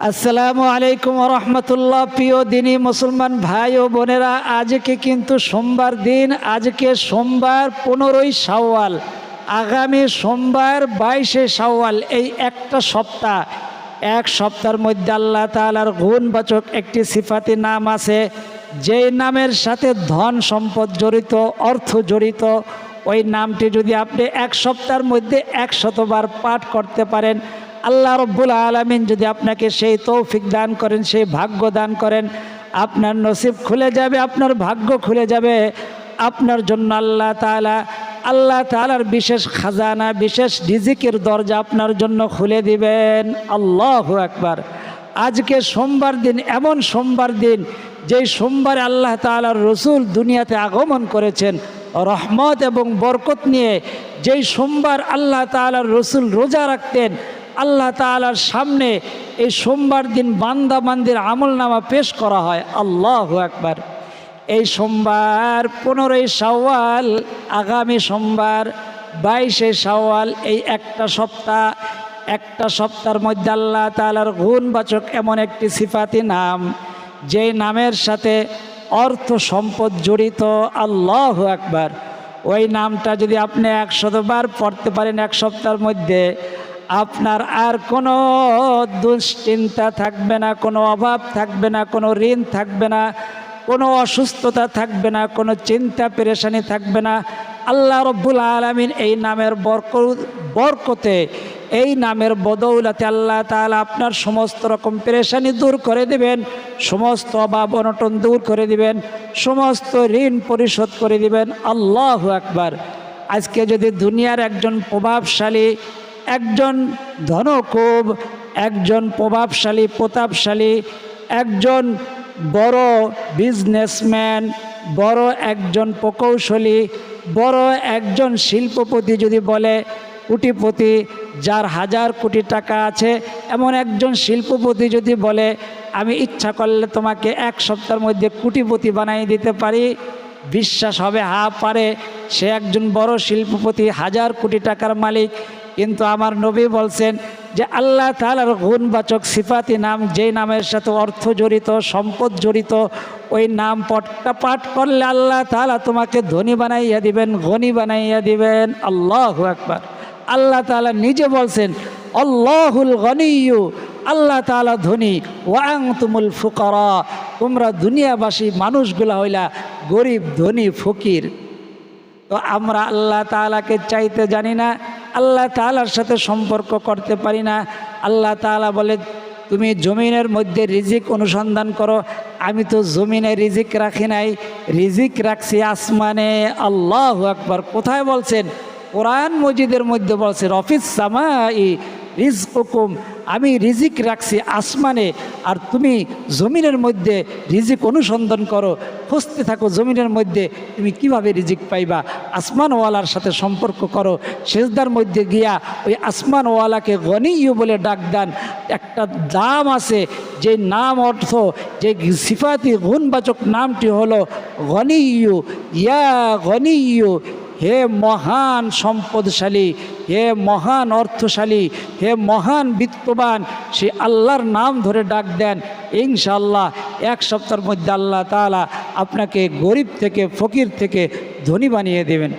আসসালামু আলাইকুম রহমতুল্লাহ। প্রিয় দিনী মুসলমান ভাই ও বোনেরা, আজকে কিন্তু সোমবার দিন, আজকে সোমবার পনেরোই সাওয়াল আগামী সোমবার বাইশে সাওয়াল এই একটা সপ্তাহ। এক সপ্তাহের মধ্যে আল্লাহ তালার গুণবাচক একটি সিফাতি নাম আছে, যেই নামের সাথে ধন সম্পদ জড়িত, অর্থ জড়িত, ওই নামটি যদি আপনি এক সপ্তাহের মধ্যে একশতবার পাঠ করতে পারেন আল্লাহ রব্বুল আলমিন যদি আপনাকে সেই তৌফিক দান করেন, সেই ভাগ্য দান করেন, আপনার নসিব খুলে যাবে, আপনার ভাগ্য খুলে যাবে। আপনার জন্য আল্লাহ তালা আল্লাহ তালার বিশেষ খাজানা, বিশেষ রিজিকের দরজা আপনার জন্য খুলে দিবেন। আল্লাহ একবার আজকে সোমবার দিন, এমন সোমবার দিন, যেই সোমবারে আল্লাহ তালার রসুল দুনিয়াতে আগমন করেছেন, রহমত এবং বরকত নিয়ে, যেই সোমবার আল্লাহ তালার রসুল রোজা রাখতেন আল্লাহ তালার সামনে এই সোমবার দিন বান্দা বান্দির আমল নামা পেশ করা হয়। আল্লাহ একবার এই সোমবার পনেরোই শাওয়াল, আগামী সোমবার বাইশে শাওয়াল, এই একটা সপ্তাহ, একটা সপ্তাহের মধ্যে আল্লাহ তালার গুণবাচক এমন একটি সিফাতি নাম, যেই নামের সাথে অর্থ সম্পদ জড়িত। আল্লাহ একবার ওই নামটা যদি আপনি একশতবার পড়তে পারেন এক সপ্তাহের মধ্যে আপনার আর কোনো দুশ্চিন্তা থাকবে না, কোনো অভাব থাকবে না, কোনো ঋণ থাকবে না, কোনো অসুস্থতা থাকবে না, কোনো চিন্তা পেরেশানি থাকবে না। আল্লাহ রব্বুল আলমিন এই নামের বরক বরকতে এই নামের বদৌলাতে আল্লাহ তাআলা আপনার সমস্ত রকম পেরেশানি দূর করে দিবেন, সমস্ত অভাব অনটন দূর করে দিবেন, সমস্ত ঋণ পরিশোধ করে দিবেন। আল্লাহ একবার আজকে যদি দুনিয়ার একজন প্রভাবশালী একজন ধনকুব একজন প্রভাবশালী, প্রতাপশালী, একজন বড় বিজনেসম্যান বড় একজন প্রকৌশলী, বড় একজন শিল্পপতি যদি বলে, কোটিপতি যার হাজার কোটি টাকা আছে, এমন একজন শিল্পপতি যদি বলে, আমি ইচ্ছা করলে তোমাকে এক সপ্তাহের মধ্যে কোটিপতি বানিয়ে দিতে পারি। বিশ্বাস হবে হা পারে। সে একজন বড় শিল্পপতি, হাজার কোটি টাকার মালিক কিন্তু আমার নবী বলছেন যে আল্লাহ তালার গুণবাচক সিফাতি নাম, যেই নামের সাথে অর্থ জড়িত, সম্পদ জড়িত, ওই নাম পটকা পাঠ করলে আল্লাহ তালা তোমাকে ধনী বানাইয়া দিবেন গনি বানাইয়া দিবেন। আল্লাহ একবার আল্লাহ তালা নিজে বলছেন অল্লাহুল গনিয়ু আল্লাহ তালা ধনী। ওয়াং তুমুল ফুকরা। তোমরা দুনিয়াবাসী মানুষগুলা হইলা গরিব, ধনী, ফকির। তো আমরা আল্লাহ তালাকে চাইতে জানি না আল্লাহ তালার সাথে সম্পর্ক করতে পারি না। আল্লাহ তালা বলে, তুমি জমিনের মধ্যে রিজিক অনুসন্ধান করো। আমি তো জমিনে রিজিক রাখি নাই। রিজিক রাখছি আসমানে। আল্লাহ একবার কোথায় বলছেন? কোরআন মজিদের মধ্যে বলছে রফিস সামাই রিজ হুকুম আমি রিজিক রাখছি আসমানে, আর তুমি জমিনের মধ্যে রিজিক অনুসন্ধান করো, খুঁজতে থাকো জমিনের মধ্যে, তুমি কীভাবে রিজিক পাইবা? আসমানওয়ালার সাথে সম্পর্ক করো, সেজদার মধ্যে গিয়া ওই আসমানওয়ালাকে গনিও বলে ডাক দেন। একটা দাম আছে, যে নাম অর্থ, যে সিফাতি গুণবাচক নামটি হলো গনিয়ু। ইয়া গনিয়ু, হে মহান সম্পদশালী হে মহান অর্থশালী, হে মহান বিত্তবান, সে আল্লাহর নাম ধরে ডাক দেন। ইনশাল্লাহ এক সপ্তাহের মধ্যে আল্লাহ তালা আপনাকে গরিব থেকে, ফকির থেকে ধনী বানিয়ে দেবেন।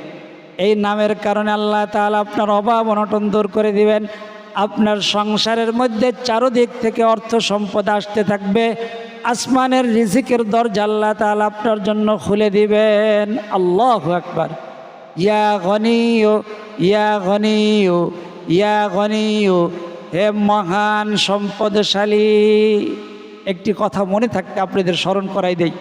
এই নামের কারণে আল্লাহ তালা আপনার অভাব অনটন দূর করে দিবেন। আপনার সংসারের মধ্যে চারোদিক থেকে অর্থ সম্পদ আসতে থাকবে। আসমানের রিজিকের দরজা আল্লাহ তালা আপনার জন্য খুলে দিবেন। আল্লাহ একবার ইয়া গনিও ইয়া গনিও ইয়া গনিও হে মহান সম্পদশালী। একটি কথা মনে থাকতে আপনাদের স্মরণ করাই দেই।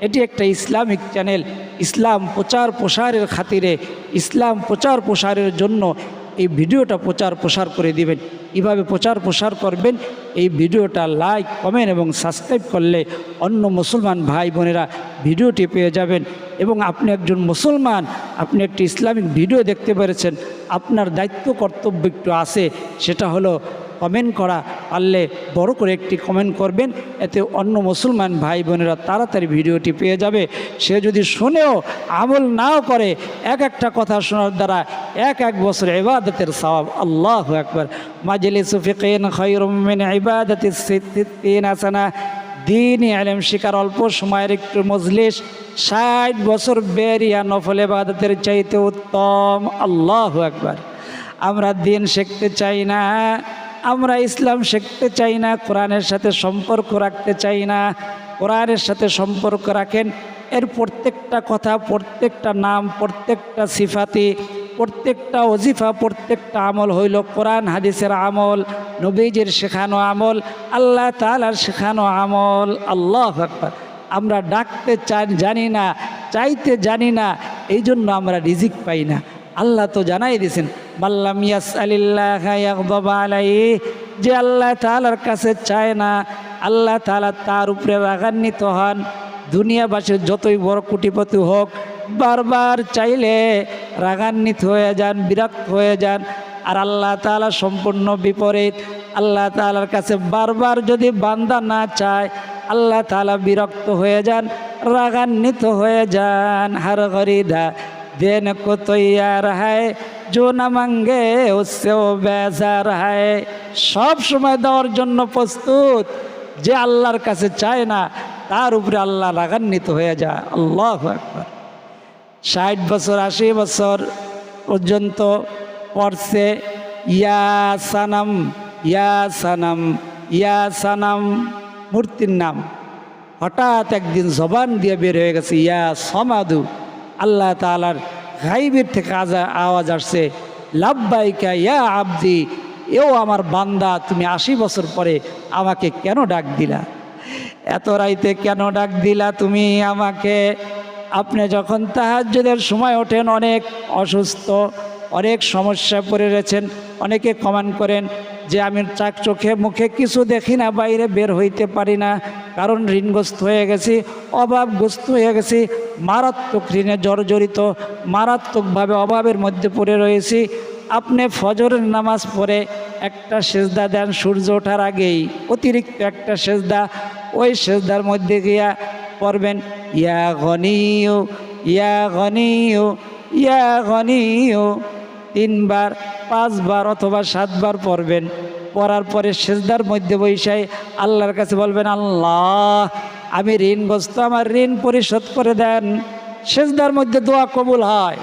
এটি একটা ইসলামিক চ্যানেল। ইসলাম প্রচার প্রসারের খাতিরে, ইসলাম প্রচার প্রসারের জন্য এই ভিডিওটা প্রচার প্রসার করে দিবেন। এভাবে প্রচার প্রসার করবেন, এই ভিডিওটা লাইক কমেন্ট এবং সাবস্ক্রাইব করলে অন্য মুসলমান ভাই বোনেরা ভিডিওটি পেয়ে যাবেন এবং আপনি একজন মুসলমান, আপনি একটি ইসলামিক ভিডিও দেখতে পেরেছেন, আপনার দায়িত্ব কর্তব্য একটু আছে, সেটা হলো কমেন্ট করা পারলে বড় করে একটি কমেন্ট করবেন, এতে অন্য মুসলমান ভাই বোনেরা তাড়াতাড়ি ভিডিওটি পেয়ে যাবে। সে যদি শুনেও আমল নাও করে, এক একটা কথা শোনার দ্বারা এক এক বছর এবাদতের সওয়াব, আল্লাহ একবার মাজলিস ফিকিন খৈরুম মিন ইবাদতি সিদ্দিন আসানা দিন আলেম শিকার অল্প সময়ের একটু মজলিস, ষাট বছর বেরিয়া নফল এবাদতের চাইতে উত্তম, আল্লাহ একবার আমরা দিন শিখতে চাই না। আমরা ইসলাম শিখতে চাই না, কোরআনের সাথে সম্পর্ক রাখতে চাই না। কোরআনের সাথে সম্পর্ক রাখেন, এর প্রত্যেকটা কথা, প্রত্যেকটা নাম, প্রত্যেকটা সিফাতি, প্রত্যেকটা অজিফা প্রত্যেকটা আমল হইল কোরআন, হাদিসের আমল, নবীজের শেখানো আমল, আল্লাহ তালার শেখানো আমল। আল্লাহ আকবার। আমরা ডাকতে চাই জানি না, চাইতে জানি না এই জন্য আমরা রিজিক পাই না। আল্লাহ তো জানাই দিয়েছেন মাল্লাম ইয়াস আলিল্লাহ যে আল্লাহ তালার কাছে চায় না, আল্লাহ তালা তার উপরে রাগান্বিত হন। দুনিয়াবাসীর যতই বড় কোটিপতি হোক, বারবার চাইলে রাগান্বিত হয়ে যান, বিরক্ত হয়ে যান। আর আল্লাহ তালা সম্পূর্ণ বিপরীত। আল্লাহ তালার কাছে বারবার যদি বান্দা না চায়, আল্লাহ তালা বিরক্ত হয়ে যান, রাগান্বিত হয়ে যান। হার গরিদা দেন কো তৈয়ার হায় জো না মাঙ্গে উসেও বেজার হায়। সব সময় দেওয়ার জন্য প্রস্তুত, যে আল্লাহর কাছে চায় না, তার উপরে আল্লাহ রাগান্বিত হয়ে যায়। আল্লাহ একবার ষাট বছর, আশি বছর পর্যন্ত পড়ছে, ইয়া সানাম ইয়া সানাম ইয়া সানাম, মূর্তির নাম। হঠাৎ একদিন জবান দিয়ে বের হয়ে গেছে, ইয়া সমাদু। আল্লাহ তালার গাইবের থেকে আওয়াজ আসছে লাভবাইকা ইয়া আবদি, এও আমার বান্দা, তুমি আশি বছর পরে আমাকে কেন ডাক দিলা? এত রাইতে কেন ডাক দিলা তুমি আমাকে? আপনি যখন তাহাজ্যদের সময় ওঠেন, অনেক অসুস্থ, অনেক সমস্যা পড়ে রয়েছেন, অনেকে কমেন্ট করেন যে আমি চাক চোখে মুখে কিছু দেখি না, বাইরে বের হইতে পারি না। কারণ ঋণগ্রস্ত হয়ে গেছি, অভাবগ্রস্ত হয়ে গেছি, মারাত্মক ঋণে জর্জরিত, মারাত্মকভাবে অভাবের মধ্যে পড়ে রয়েছি। আপনি ফজরের নামাজ পড়ে একটা সেজদা দেন, সূর্য ওঠার আগেই, অতিরিক্ত একটা সেজদা, ওই সেজদার মধ্যে গিয়া পড়বেন, ইয়া গনিও ইয়া গনিও ইয়া গনিও তিনবার, পাঁচবার অথবা সাতবার পড়বেন। পড়ার পরে সেজদার মধ্যে বৈশাই আল্লাহর কাছে বলবেন, আল্লাহ, আমি ঋণগ্রস্ত, আমার ঋণ পরিশোধ করে দেন। সেজদার মধ্যে দোয়া কবুল হয়।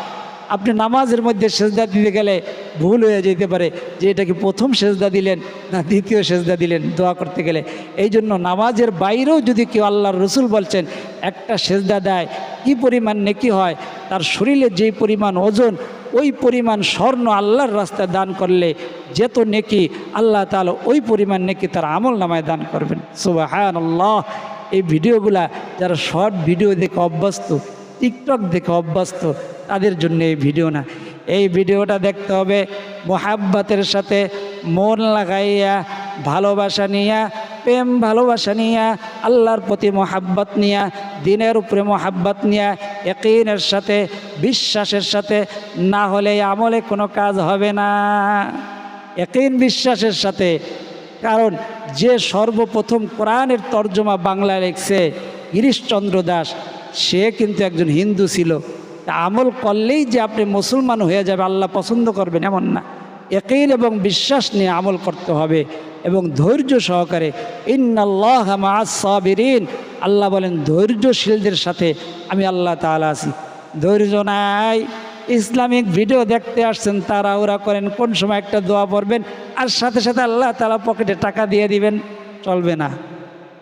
আপনি নামাজের মধ্যে সেজদা দিতে গেলে ভুল হয়ে যেতে পারে যে এটা কি প্রথম সেজদা দিলেন না দ্বিতীয় সেজদা দিলেন দোয়া করতে গেলে। এই জন্য নামাজের বাইরেও যদি কেউ আল্লাহর রসুল বলছেন, একটা সেজদা দেয়, কি পরিমাণ নেকি হয়, তার শরীরে যেই পরিমাণ ওজন ওই পরিমাণ স্বর্ণ আল্লাহর রাস্তায় দান করলে যেত নেকি, আল্লাহ তাহলে ওই পরিমাণ নেকি তার আমল নামায় দান করবেন। সুবাহ আল্লাহ এই ভিডিওগুলা যারা শর্ট ভিডিও দেখে অভ্যস্ত, টিকটক দেখে অভ্যস্ত, তাদের জন্য এই ভিডিও না। এই ভিডিওটা দেখতে হবে মোহাব্বতের সাথে, মন লাগাইয়া, ভালোবাসা নিয়া প্রেম ভালোবাসা নিয়া, আল্লাহর প্রতি মোহাব্বত নিয়া, দিনের উপরে মোহাব্বত নিয়া, একইনের সাথে, বিশ্বাসের সাথে, না হলে আমলে কোনো কাজ হবে না। একইন বিশ্বাসের সাথে, কারণ যে সর্বপ্রথম কোরআনের তর্জমা বাংলায় লিখছে, গিরিশচন্দ্র দাস, সে কিন্তু একজন হিন্দু ছিল। তা আমল করলেই যে আপনি মুসলমান হয়ে যাবে, আল্লাহ পছন্দ করবেন, এমন না। একইন এবং বিশ্বাস নিয়ে আমল করতে হবে। এবং ধৈর্য সহকারে, ইন্নাল্লাহ সাবিরিন। আল্লাহ বলেন, ধৈর্যশীলদের সাথে আমি আল্লাহ তালা আছি। ধৈর্য নাই। ইসলামিক ভিডিও দেখতে আসছেন তারা ওরা করেন, কোন সময় একটা দোয়া পড়বেন, আর সাথে সাথে আল্লাহ তালা পকেটে টাকা দিয়ে দিবেন, চলবে না।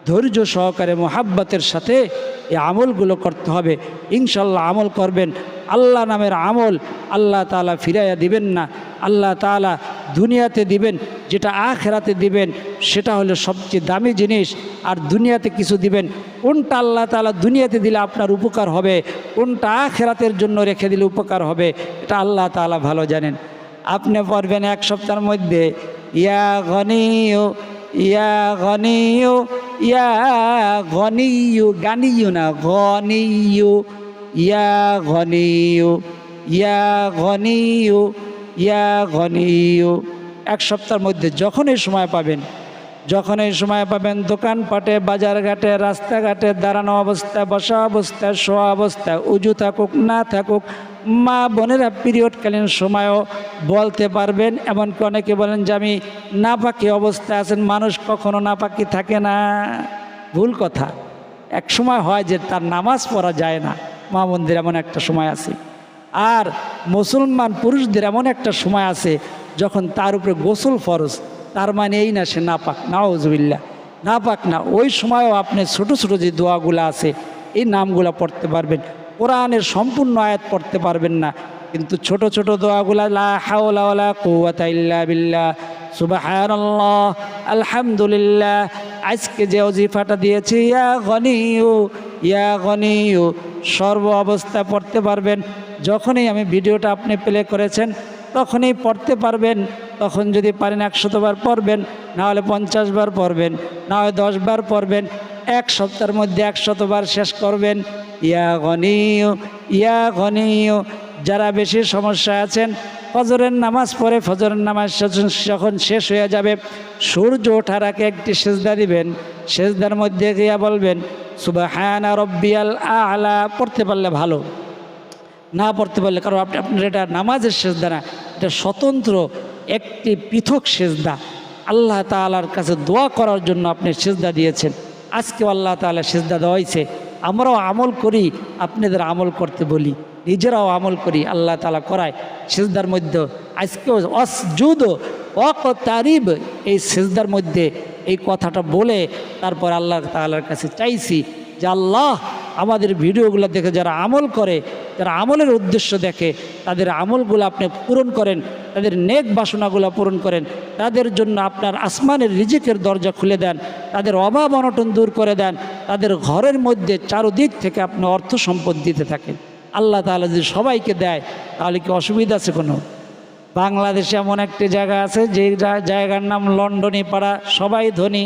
ধৈর্য সহকারে, মোহাব্বতের সাথে এই আমলগুলো করতে হবে। ইনশাল্লাহ আমল করবেন। আল্লাহ নামের আমল আল্লাহ তালা ফিরাইয়া দিবেন না। আল্লাহ তালা দুনিয়াতে দিবেন, যেটা আখেরাতে দিবেন, সেটা হলো সবচেয়ে দামি জিনিস। আর দুনিয়াতে কিছু দিবেন, কোনটা আল্লাহ তালা দুনিয়াতে দিলে আপনার উপকার হবে, কোনটা আখেরাতের জন্য রেখে দিলে উপকার হবে, এটা আল্লাহ তালা ভালো জানেন। আপনি পড়বেন এক সপ্তাহের মধ্যে, ইয়া গনিও ইয়া গনিও ইয়া গনিয়ু গানিউ না গনিয়ু ইয়া গনিয়ু ইয়া গনিয়ু ইয়া গনিয়ু এক সপ্তাহের মধ্যে যখন এই সময় পাবেন যখন এই সময় পাবেন দোকানপাটে, বাজারঘাটে, রাস্তাঘাটে, দাঁড়ানো অবস্থায়, বসা অবস্থায়, শোয়া অবস্থায়, উজু থাকুক, না থাকুক, মা বোনেরা পিরিয়ডকালীন সময়ও বলতে পারবেন। এমনকি অনেকে বলেন যে, আমি নাপাকি অবস্থায় আছেন, মানুষ কখনো নাপাকি থাকে না। ভুল কথা। এক সময় হয় যে, তার নামাজ পড়া যায় না। মা মন্দির এমন একটা সময় আছে। আর মুসলমান পুরুষদের এমন একটা সময় আছে, যখন তার উপরে গোসল ফরজ। তার মানে এই না সে নাপাক নাওজবিল্লা নাপাক না পাক না ওই সময়ও আপনি ছোট ছোট যে দোয়াগুলো আছে, এই নামগুলো পড়তে পারবেন। কোরআনের সম্পূর্ণ আয়াত পড়তে পারবেন না, কিন্তু ছোট ছোট দোয়াগুলা, লা হাওলা ওয়ালা কুওয়াতা ইল্লা বিল্লাহ, সুবহানাল্লাহ, আলহামদুলিল্লাহ, আজকে যে অজিফাটা দিয়েছি, ইয়া গনিউ ইয়া গনিউ সর্ব অবস্থায় পড়তে পারবেন। যখনই আমি ভিডিওটা আপনি প্লে করেছেন তখনই পড়তে পারবেন, তখন যদি পারেন একশতবার পড়বেন না হলে পঞ্চাশ বার পড়বেন না হয় দশ বার পড়বেন, এক সপ্তাহের মধ্যে একশতবার শেষ করবেন। ইয়া গনিউ ইয়া গনিউ যারা বেশি সমস্যা আছেন, ফজরের নামাজ পড়ে ফজরের নামাজ যখন শেষ হয়ে যাবে, সূর্য ওঠার আগে একটি সেজদা দিবেন, সেজদার মধ্যে গিয়া বলবেন, সুবাহানা রব্বিয়াল আলা পড়তে পারলে ভালো, না পড়তে পারলে, কারণ আপনি আপনার এটা নামাজের সেজদা না এটা স্বতন্ত্র একটি পৃথক সেজদা। আল্লাহ তালার কাছে দোয়া করার জন্য আপনি সেজদা দিয়েছেন। আজকেও আল্লাহ তাআলা সেজদা দেওয়া হয়েছে আমরাও আমল করি, আপনাদের আমল করতে বলি। নিজেরাও আমল করি, আল্লাহ তালা করায়। সেজদার মধ্যে আজকেও অসজুদ অক তারিব এই সেজদার মধ্যে এই কথাটা বলে তারপর আল্লাহ তাআলার কাছে চাইছি যে আল্লাহ আমাদের ভিডিওগুলো দেখে যারা আমল করে, যারা আমলের উদ্দেশ্য দেখে, তাদের আমলগুলো আপনি পূরণ করেন, তাদের নেক বাসনাগুলো পূরণ করেন, তাদের জন্য আপনার আসমানের রিজিকের দরজা খুলে দেন, তাদের অভাব অনটন দূর করে দেন, তাদের ঘরের মধ্যে চারদিক থেকে আপনি অর্থ সম্পদ দিতে থাকেন। আল্লাহ তাআলা যদি সবাইকে দেয়, তাহলে কি অসুবিধা আছে কোনো? বাংলাদেশে এমন একটি জায়গা আছে যে জায়গার নাম লন্ডনী পাড়া সবাই ধনী।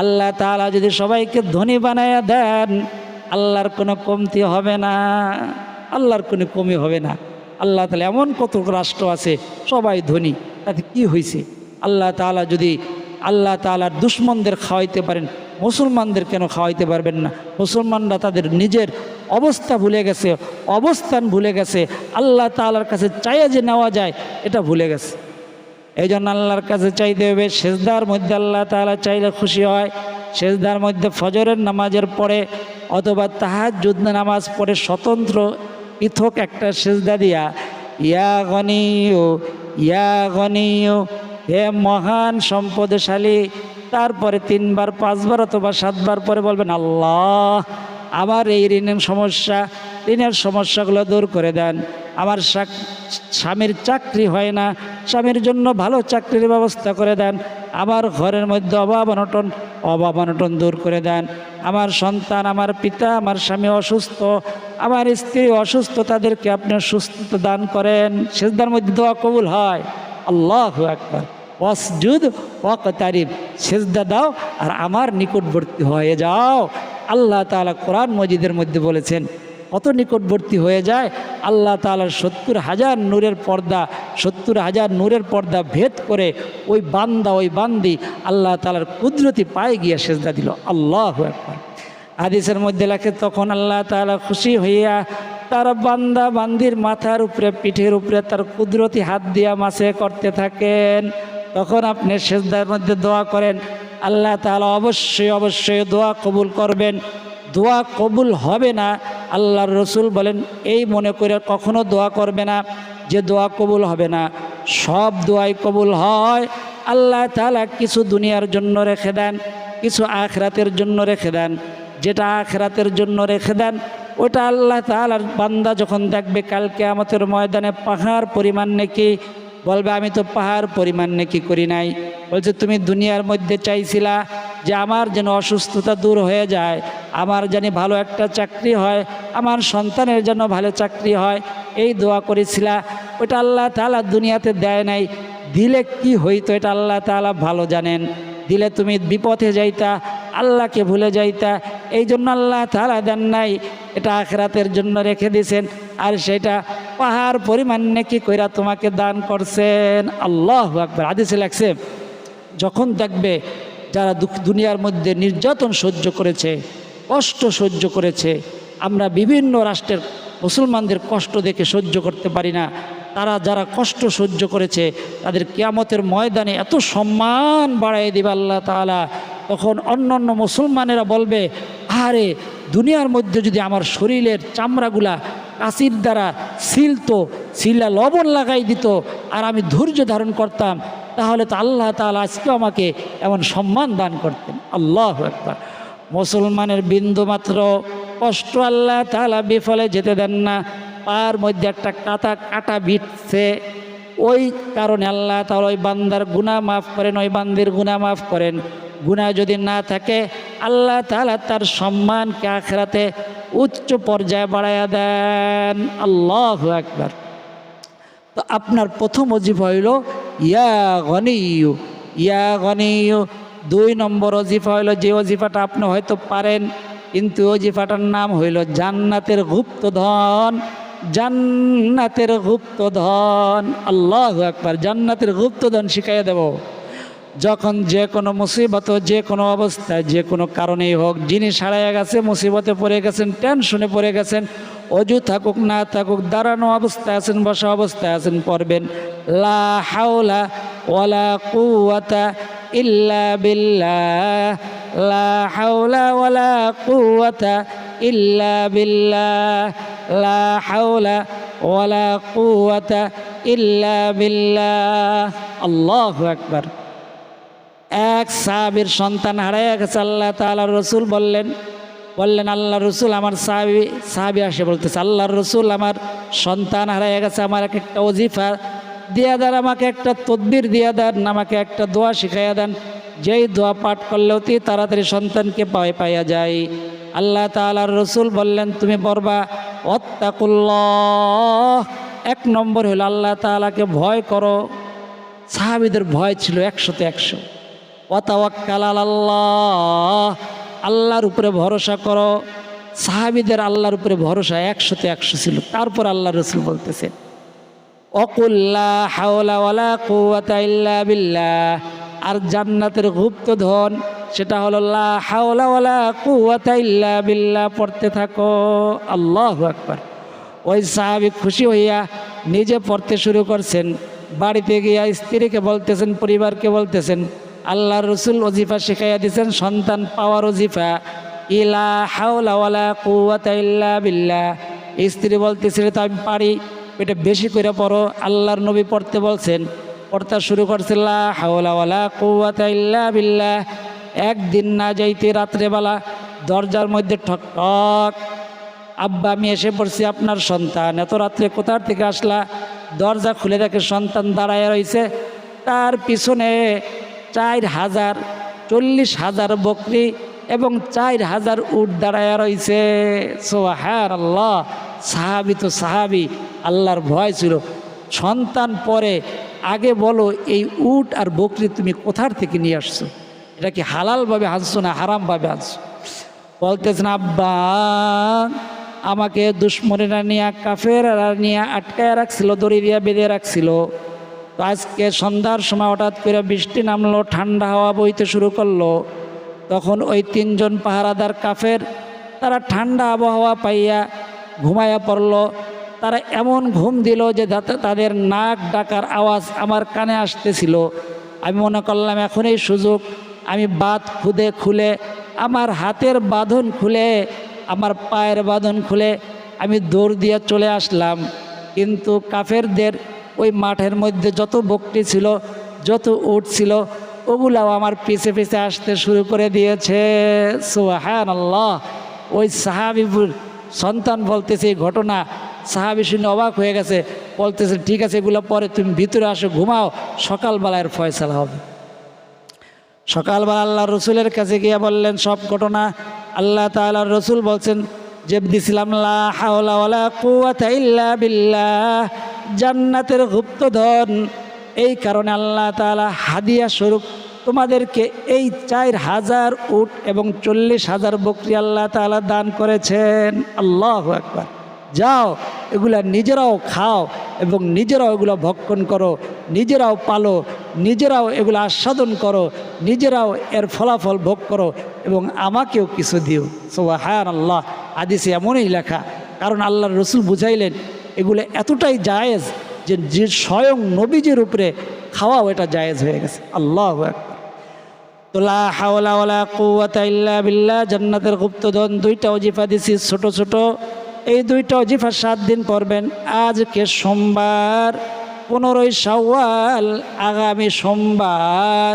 আল্লাহ তাআলা যদি সবাইকে ধনী বানাইয়া দেন, আল্লাহর কোনো কমতি হবে না। আল্লাহর কোনো কমি হবে না। আল্লাহ তাহলে এমন কত রাষ্ট্র আছে, সবাই ধনী। তাতে কি হয়েছে আল্লাহ তাআলা যদি আল্লাহ তাআলার দুশ্মনদের খাওয়াইতে পারেন, মুসলমানদের কেন খাওয়াইতে পারবেন না? মুসলমানরা তাদের নিজের অবস্থা ভুলে গেছে, অবস্থান ভুলে গেছে। আল্লাহ তালার কাছে চাইয়া যে নেওয়া যায়, এটা ভুলে গেছে। এই জন্য আল্লাহর কাছে চাইতে হবে, সেজদার মধ্যে আল্লাহ তাআলা চাইলে খুশি হয়, সেজদার মধ্যে ফজরের নামাজের পরে অথবা তাহাজ্জুদ নামাজ পড়ে স্বতন্ত্র পৃথক একটা সেজদা দিয়া, ইয়া গনিও ইয়া গনিও হে মহান সম্পদশালী, তারপরে তিনবার, পাঁচবার অথবা সাতবার পরে বলবেন, আল্লাহ আমার এই ঋণের সমস্যা, ঋণের সমস্যাগুলো দূর করে দেন। আমার স্বামীর চাকরি হয় না, স্বামীর জন্য ভালো চাকরির ব্যবস্থা করে দেন। আমার ঘরের মধ্যে অভাব অনটন অভাব অনটন দূর করে দেন। আমার সন্তান, আমার পিতা, আমার স্বামী অসুস্থ, আমার স্ত্রী অসুস্থ, তাদেরকে আপনি সুস্থতা দান করেন। সেজদার মধ্যে দোয়া কবুল হয়। আল্লাহ একবার ওয়াসজুদ ওয়াকতারিব সেজদা দাও আর আমার নিকটবর্তী হয়ে যাও। আল্লাহ তাআলা কোরআন মজিদের মধ্যে বলেছেন, কত নিকটবর্তী হয়ে যায়, আল্লাহ তাআলার সত্তর হাজার নূরের পর্দা, সত্তর হাজার নূরের পর্দা ভেদ করে ওই বান্দা, ওই বান্দি আল্লাহ তালার কুদরতি পায়ে গিয়ে সেজদা দিল। আল্লাহ একবার হাদিসের মধ্যে লেখে, তখন আল্লাহ তাআলা খুশি হইয়া তার বান্দা বান্দির মাথার উপরে, পিঠের উপরে তার কুদরতি হাত দিয়া মাসে করতে থাকেন। তখন আপনি সেজদার মধ্যে দোয়া করেন আল্লাহ তালা অবশ্যই অবশ্যই দোয়া কবুল করবেন। দোয়া কবুল হবে না, আল্লাহর রসুল বলেন, এই মনে করে কখনো দোয়া করবে না যে দোয়া কবুল হবে না। সব দোয়াই কবুল হয়। আল্লাহ তাআলা কিছু দুনিয়ার জন্য রেখে দেন, কিছু আখরাতের জন্য রেখে দেন। যেটা আখরাতের জন্য রেখে দেন, ওটা আল্লাহ তাআলার বান্দা যখন দেখবে কালকে আমাদের ময়দানে পাহাড় পরিমাণ নাকি বলবে, আমি তো পাহাড় পরিমাণ নাকি করি নাই। বলছে, তুমি দুনিয়ার মধ্যে চাইছিলা যে আমার যেন অসুস্থতা দূর হয়ে যায়, আমার জানি ভালো একটা চাকরি হয়, আমার সন্তানের জন্য ভালো চাকরি হয়। এই দোয়া করেছিলা, ওটা আল্লাহ তাআলা দুনিয়াতে দেয় নাই। দিলে কি হইতো এটা আল্লাহ তাআলা ভালো জানেন। দিলে তুমি বিপথে যাইতা, আল্লাহকে ভুলে যাইতা। এই জন্য আল্লাহ তাআলা দেন নাই। এটা আখরাতের জন্য রেখে দিয়েছেন। আর সেটা পাহাড় পরিমাণ নেকি কইরা তোমাকে দান করছেন। আল্লাহ আকবার। আদিসে লাগছে যখন দেখবে যারা দুনিয়ার মধ্যে নির্যাতন সহ্য করেছে, কষ্ট সহ্য করেছে, আমরা বিভিন্ন রাষ্ট্রের মুসলমানদের কষ্ট দেখে সহ্য করতে পারি না। তারা যারা কষ্ট সহ্য করেছে, তাদের কিয়ামতের ময়দানে এত সম্মান বাড়াই দিবে আল্লাহ তাআলা। তখন অন্য অন্য মুসলমানেরা বলবে, আরে, দুনিয়ার মধ্যে যদি আমার শরীরের চামড়াগুলা কাশির দ্বারা সিলতো সিলা লবণ লাগাই দিত, আর আমি ধৈর্য ধারণ করতাম, তাহলে তো আল্লাহ তালা আজকে আমাকে এমন সম্মান দান করতেন। আল্লাহ একবার মুসলমানের বিন্দু মাত্র। কষ্ট আল্লাহ তাআলা বিফলে যেতে দেন না। পার মধ্যে একটা কাটা কাটা বিটছে ওই কারণে আল্লাহ তাআলা ওই বান্দার গুনাহ মাফ করেন, ওই বান্দির গুনাহ মাফ করেন। গুনাহ যদি না থাকে, আল্লাহ তাআলা তার সম্মানকে আখেরাতে উচ্চ পর্যায়ে বাড়াইয়া দেন। আল্লাহ একবার তো আপনার প্রথম অজিফা হইল, ইয়া গনিয়ু ইয়া গনিয়ু দুই নম্বর অজিফা হইল, যে অজিফাটা আপনি হয়তো পারেন, কিন্তু অজিফাটার নাম হইল জান্নাতের গুপ্ত ধন জান্নাতের গুপ্ত ধন আল্লাহ একবার জান্নাতের গুপ্ত ধন শিখাইয়া দেব। যখন যে কোনো মুসিবত, যে কোনো অবস্থায়, যে কোনো কারণেই হোক, যিনি সারাইয়া গেছে, মুসিবতে পড়ে গেছেন, টেনশনে পড়ে গেছেন অজু থাকুক, না থাকুক, দাঁড়ানো অবস্থায় আছেন, বসা অবস্থায় আছেন, পড়বেন, লা হাওলা ওয়ালা কুওয়াতা ইল্লা বিল্লাহ। লা হাওলা ওয়ালা কুওয়াতা ইল্লা বিল্লাহ। লা হাওলা ওয়ালা কুওয়াতা ইল্লা বিল্লাহ। আল্লাহু আকবার। এক সাহাবির সন্তান হারাইয়া গেছে, আল্লাহ তাআলা রসুল বললেন বললেন আল্লাহ রসুল আমার সাহাবি সাহাবি আসে বলতেছে আল্লাহ রসুল আমার সন্তান হারাইয়া গেছে, আমার এক একটা অজিফা দিয়া দেন, আমাকে একটা তদবির দিয়া দেন, আমাকে একটা দোয়া শিখাইয়া দেন। যেই দোয়া পাঠ করলে অতি তাড়াতাড়ি সন্তানকে পায়ে পাইয়া যায়। আল্লাহ তাআলার রসুল বললেন, তুমি বলবা অত্তাকুল্লাহ এক নম্বর হলো, আল্লাহ তাআলাকে ভয় করো। সাহাবিদের ভয় ছিল একশোতে একশো। আল্লাহ আল্লাহর উপরে ভরসা করো। সাহাবিদের আল্লাহর উপরে ভরসা একশোতে একশো ছিল। তারপর আল্লাহ রসুল বলতেছে অকুল্লা হাওলা ওয়ালা কুওয়াতা ইল্লা বিল্লাহ। আর জান্নাতের গুপ্ত ধন, সেটা হলো বিল্লাহ। পড়তে থাকো। আল্লাহ আকবার। ওই সাহাবি খুশি হইয়া নিজে পড়তে শুরু করছেন। বাড়িতে গিয়া স্ত্রীকে বলতেছেন, পরিবারকে বলতেছেন আল্লাহ রসুল অজিফা শিখাইয়া দিয়েছেন সন্তান পাওয়ার অজিফা ইলা হাওলা কুওয়াতা ইল্লা বিল্লাহ। স্ত্রী বলতেছিল তো আমি পারি, এটা বেশি করে পড়ো। আল্লাহর নবী পড়তে বলছেন, পড়তে শুরু করছে, লা হাওলা ওয়ালা কুওয়াতা ইল্লা বিল্লাহ। একদিন না যাইতে রাত্রেবেলা দরজার মধ্যে ঠক ঠক। আব্বা, আমি এসে পড়ছি আপনার সন্তান। এত রাত্রে কোথার থেকে আসলা? দরজা খুলে দেখে সন্তান দাঁড়ায় রয়েছে তার পিছনে চার হাজার চল্লিশ হাজার বকরি এবং চার হাজার উট দাঁড়ায় রয়েছে সোহার আল্লাহ সাহাবি তো সাহাবি, আল্লাহর ভয় ছিল। সন্তান পরে আগে বলো, এই উট আর বকরি তুমি কোথার থেকে নিয়ে আসছো? এটা কি হালালভাবে হাসছো না হারামভাবে হাসছো বলতেছেন আব্বা, আমাকে দুশ্মনেরা নিয়ে কাফেরা নিয়ে আটকায় রাখছিল, দড়ি দিয়ে বেঁধে রাখছিল। তো আজকে সন্ধ্যার সময় হঠাৎ করে বৃষ্টি নামলো, ঠান্ডা হাওয়া বইতে শুরু করল। তখন ওই তিনজন পাহারাদার কাফের, তারা ঠান্ডা আবহাওয়া পাইয়া ঘুমাইয়া পড়ল। তারা এমন ঘুম দিল যে তাদের নাক ডাকার আওয়াজ আমার কানে আসতেছিল। আমি মনে করলাম এখন এই সুযোগ। আমি বাদ খুদে খুলে, আমার হাতের বাঁধন খুলে, আমার পায়ের বাঁধন খুলে আমি দৌড় দিয়ে চলে আসলাম। কিন্তু কাফেরদের ওই মাঠের মধ্যে যত বকটি ছিল, যত উট ছিল, ওগুলাও আমার পিছে পিছে আসতে শুরু করে দিয়েছে। সোহান আল্লাহ ওই সাহাবিবুর সন্তান বলতেছে এই ঘটনা। সাহাবি শুনে অবাক হয়ে গেছে। বলতেছে, ঠিক আছে, এগুলো পরে তুমি ভিতরে আসো, ঘুমাও, সকালবেলার ফয়সালা হবে। সকালবেলা আল্লাহ রসুলের কাছে গিয়ে বললেন, সব ঘটনা আল্লাহ তাআলার রসুল বলছেন, যে দিছিলাম, লা হাওলা ইল্লা বিল্লাহ। জান্নাতের গুপ্তধন। এই কারণে আল্লাহ তাআলা হাদিয়া স্বরূপ তোমাদেরকে এই চার হাজার উট এবং চল্লিশ হাজার বকরি আল্লাহ তাআলা দান করেছেন। আল্লাহ একবার যাও, এগুলা নিজেরাও খাও এবং নিজেরাও এগুলো ভক্ষণ করো, নিজেরাও পালো, নিজেরাও এগুলো আস্বাদন করো, নিজেরাও এর ফলাফল ভোগ করো এবং আমাকেও কিছু দিও। সোয়া হায়ান আল্লাহ আদিসে এমনই লেখা, কারণ আল্লাহর রসুল বুঝাইলেন এগুলো এতটাই জায়েজ যে যে স্বয়ং নবীজির উপরে খাওয়াও এটা জায়েজ হয়ে গেছে। আল্লাহ বিল্লাহ, জান্নাতের গুপ্তধন দুইটা অজিফা দিছি, ছোট ছোট। এই দুইটা অজিফা সাত দিন পড়বেন। আজকে সোমবার, পনেরোই শাওয়াল, আগামী সোমবার,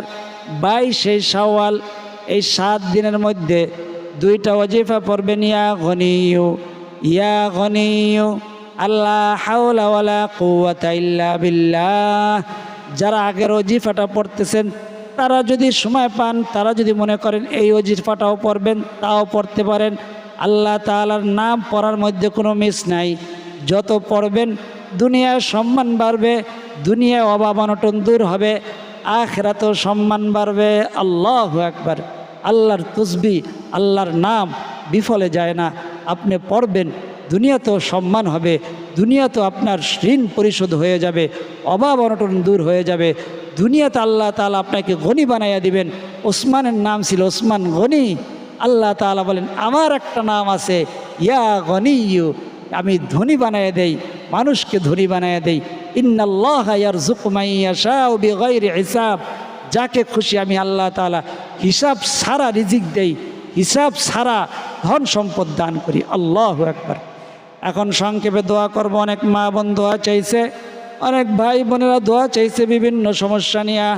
বাইশে শাওয়াল, এই সাত দিনের মধ্যে দুইটা অজিফা পড়বেন। ইয়া ঘনিও ইয়া ঘনিও আল্লাহ হাওলা ওয়ালা কুয়াতা ইল্লা বিল্লাহ। যারা আগের অজিফাটা পড়তেছেন, তারা যদি সময় পান, তারা যদি মনে করেন এই অজিফাটাও পড়বেন, তাও পড়তে পারেন। আল্লাহ তাআলার নাম পড়ার মধ্যে কোনো মিস নাই। যত পড়বেন, দুনিয়ায় সম্মান বাড়বে, দুনিয়ায় অভাব অনটন দূর হবে, আখরাতেও সম্মান বাড়বে। আল্লাহ একবার আল্লাহর তুসবি, আল্লাহর নাম বিফলে যায় না। আপনি পড়বেন দুনিয়াতেও সম্মান হবে, দুনিয়াতেও আপনার ঋণ পরিশোধ হয়ে যাবে, অভাব অনটন দূর হয়ে যাবে। দুনিয়াতে আল্লাহ তালা আপনাকে গনি বানাইয়া দিবেন। ওসমানের নাম ছিল ওসমান গনি। আল্লাহ তাআলা বলেন, আমার একটা নাম আছে, ইয়া গনি ইউ আমি ধনী বানাইয়া দেই, মানুষকে ধনী বানাইয়া দেই। ইন্নাল্লাহ ইয়ারজুকুমাইয়াশাউ বিগাইরি হিসাব। যাকে খুশি আমি আল্লাহ তাআলা হিসাব সারা রিজিক দেই, হিসাব সারা ধন সম্পদ দান করি। আল্লাহ একবার এখন সংক্ষেপে দোয়া করব, অনেক মা বোন দোয়া চাইছে, অনেক ভাই বোনেরা দোয়া চাইছে বিভিন্ন সমস্যা নিয়ে।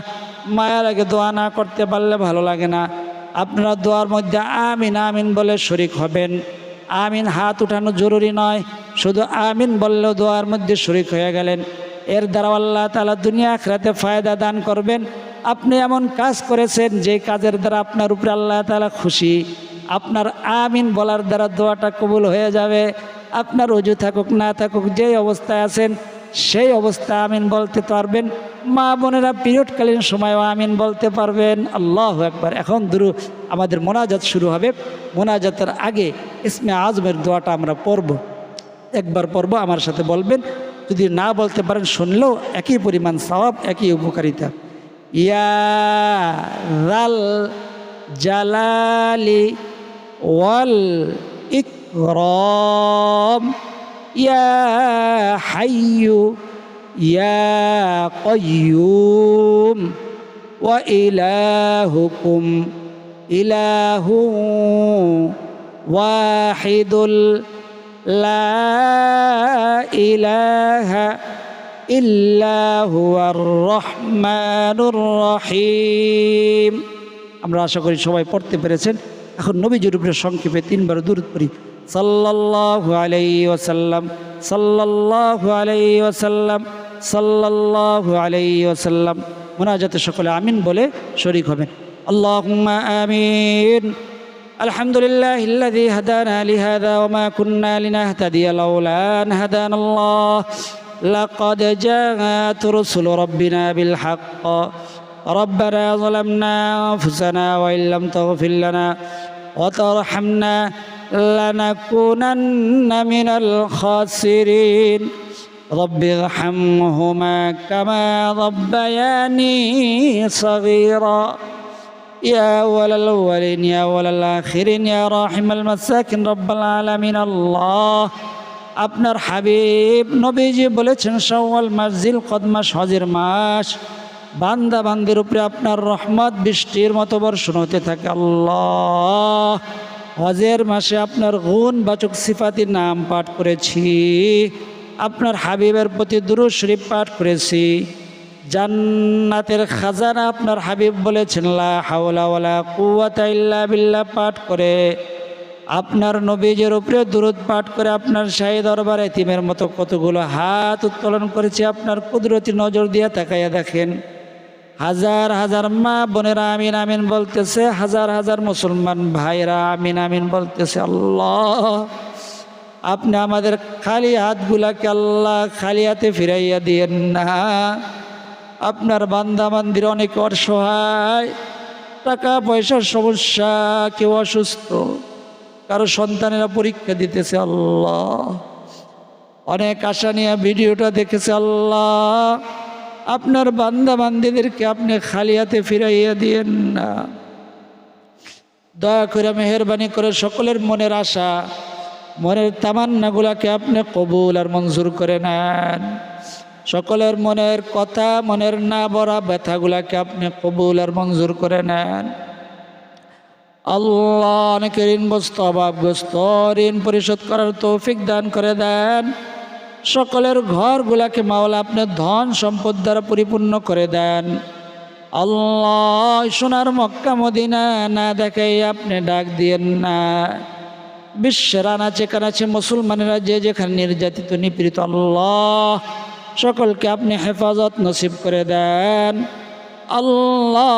মায়ের আগে দোয়া না করতে পারলে ভালো লাগে না। আপনারা দোয়ার মধ্যে আমিন আমিন বলে শরিক হবেন। আমিন হাত উঠানো জরুরি নয়, শুধু আমিন বললেও দোয়ার মধ্যে শরিক হয়ে গেলেন। এর দ্বারা আল্লাহ তালা দুনিয়া আখরাতে ফায়দা দান করবেন। আপনি এমন কাজ করেছেন যে কাজের দ্বারা আপনার উপরে আল্লাহ তালা খুশি। আপনার আমিন বলার দ্বারা দোয়াটা কবুল হয়ে যাবে। আপনার অজু থাকুক, না থাকুক, যেই অবস্থায় আছেন, সেই অবস্থা আমিন বলতে পারবেন। মা বোনেরা পিরিয়ডকালীন সময়ও আমিন বলতে পারবেন। আল্লাহ একবার এখন দুরু আমাদের মোনাজাত শুরু হবে। মোনাজাতের আগে ইসমে আজমের দোয়াটা আমরা পড়ব। একবার পড়ব, আমার সাথে বলবেন। যদি না বলতে পারেন, শুনলেও একই পরিমাণ সওয়াব, একই উপকারিতা। ইয়া জালালি ওয়াল ইকরাম ইয়া হাইয়ু ইয়া qayyum wa ilahukum ilahu wahidul la ilaha illa huwar রহমানুর রহিম আমরা আশা করি সবাই পড়তে পেরেছেন। এখন নবীজির উপরে সংক্ষেপে তিনবার দূর করি صلى الله عليه وسلم صلى الله عليه وسلم صلى الله عليه وسلم. মোনাজাতে সকলে بولي شريك শরিক اللهم آمين. الحمد لله الذي هدانا لهذا وما كنا لنهتدي لولا أن هدانا الله. لقد جاءت رسل ربنا بالحق. ربنا ظلمنا أنفسنا وإن لم تغفر لنا وترحمنا لنكونن من الخاسرين رب ارحمهما كما ربياني صغيرا يا أول الأولين يا أول الآخرين يا راحم المساكين رب العالمين الله আপনার হাবিব নবীজি বলেছেন সওয়াল মাস জিল কদ মাস হজের মাস বান্দা বান্দির উপরে আপনার রহমত বৃষ্টির মতো বর্ষণ হতে থাকে আল্লাহ হজের মাসে আপনার গুণ বাচক সিফাতির নাম পাঠ করেছি। আপনার হাবিবের প্রতি দুরু শরীফ পাঠ করেছি। জান্নাতের খাজানা আপনার হাবিব বলেছেন, লা হাওলা ওয়ালা কুওয়াতা ইল্লা বিল্লাহ পাঠ করে। আপনার নবীজের উপরে দূরত পাঠ করে আপনার শাহী দরবার এতিমের মতো কতগুলো হাত উত্তোলন করেছে, আপনার কুদরতি নজর দিয়ে তাকাইয়া দেখেন। হাজার হাজার মা বোনেরা আমিন আমিন বলতেছে, হাজার হাজার মুসলমান ভাইরা আমিন আমিন বলতেছে, আল্লাহ, আপনি আমাদের খালি হাতগুলাকে আল্লাহ খালি হাতে ফিরাইয়া দিয়েন না। আপনার বান্দা বান্দির অনেক অসহায় টাকা পয়সার সমস্যা, কেউ অসুস্থ, কারও সন্তানেরা পরীক্ষা দিতেছে, আল্লাহ। অনেক আশা নিয়ে ভিডিওটা দেখেছে, আল্লাহ। আপনার বান্দা বান্দিদেরকে আপনি খালি হাতে ফিরাইয়া দিয়েন না। দয়া করে মেহরবানি করে সকলের মনের আশা, মনের তামান্নাগুলাকে আপনি কবুল আর মঞ্জুর করে নেন। সকলের মনের কথা, মনের না বড়া ব্যথাগুলাকে আপনি কবুল আর মঞ্জুর করে নেন। আল্লাহ অনেকে ঋণগ্রস্ত, অভাবগ্রস্ত, ঋণ পরিশোধ করার তৌফিক দান করে দেন। সকলের ঘরগুলাকে মাওলা আপনার ধন সম্পদ দ্বারা পরিপূর্ণ করে দেন। আল্লাহ, সোনার মক্কা, মদিনা না দেখাই আপনি ডাক দিয়েন না। বিশ্বের আনাচে কানাচে মুসলমানেরা যে যেখানে নির্যাতিত, নিপীড়িত, আল্লাহ সকলকে আপনি হেফাজত নসিব করে দেন। আল্লাহ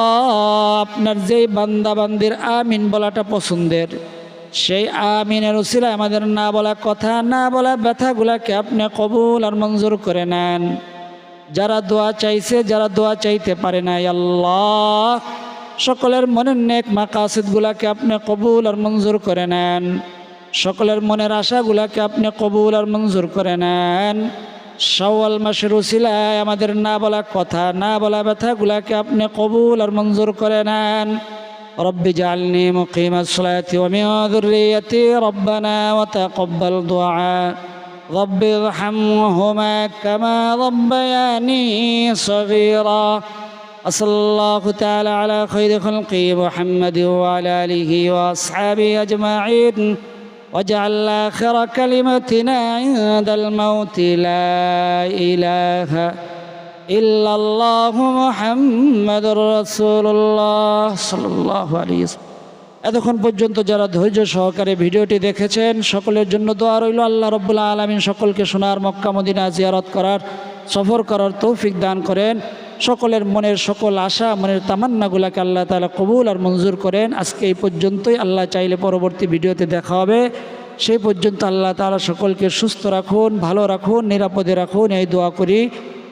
আপনার যেই বান্দাবান্দির আমিন বলাটা পছন্দের। সেই আমিনের উসিলায় আমাদের না বলা কথা, না বলা ব্যথাগুলাকে আপনি কবুল আর মঞ্জুর করে নেন। যারা দোয়া চাইছে, যারা দোয়া চাইতে পারে না আল্লাহ সকলের মনের নেক মাকাসিদগুলাকে আপনি কবুল আর মঞ্জুর করে নেন। সকলের মনের আশাগুলাকে আপনি কবুল আর মঞ্জুর করে নেন। সওয়াল মাসের উসিলায় আমাদের না বলা কথা, না বলা ব্যথাগুলাকে আপনি কবুল আর মঞ্জুর করে নেন। رب اجعلني مقيم الصلاة ومن ذريتي ربنا وتقبل دعاء. رب ارحمهما كما ربياني صغيرا. وصلى الله تعالى على خير خلقه محمد وعلى آله وأصحابه أجمعين. واجعل آخر كلمتنا عند الموت. لا إله إلا এতক্ষণ পর্যন্ত যারা ধৈর্য সহকারে ভিডিওটি দেখেছেন, সকলের জন্য দোয়া রইল আল্লাহ রব্বুল্লাহ আলমিন সকলকে সোনার মক্কা মদিনা জিয়ারত করার, সফর করার তৌফিক দান করেন। সকলের মনের সকল আশা, মনের তামান্নাগুলাকে আল্লাহ তালা কবুল আর মঞ্জুর করেন। আজকে এই পর্যন্তই, আল্লাহ চাইলে পরবর্তী ভিডিওতে দেখা হবে। সেই পর্যন্ত আল্লাহ তালা সকলকে সুস্থ রাখুন, ভালো রাখুন, নিরাপদে রাখুন, এই দোয়া করি।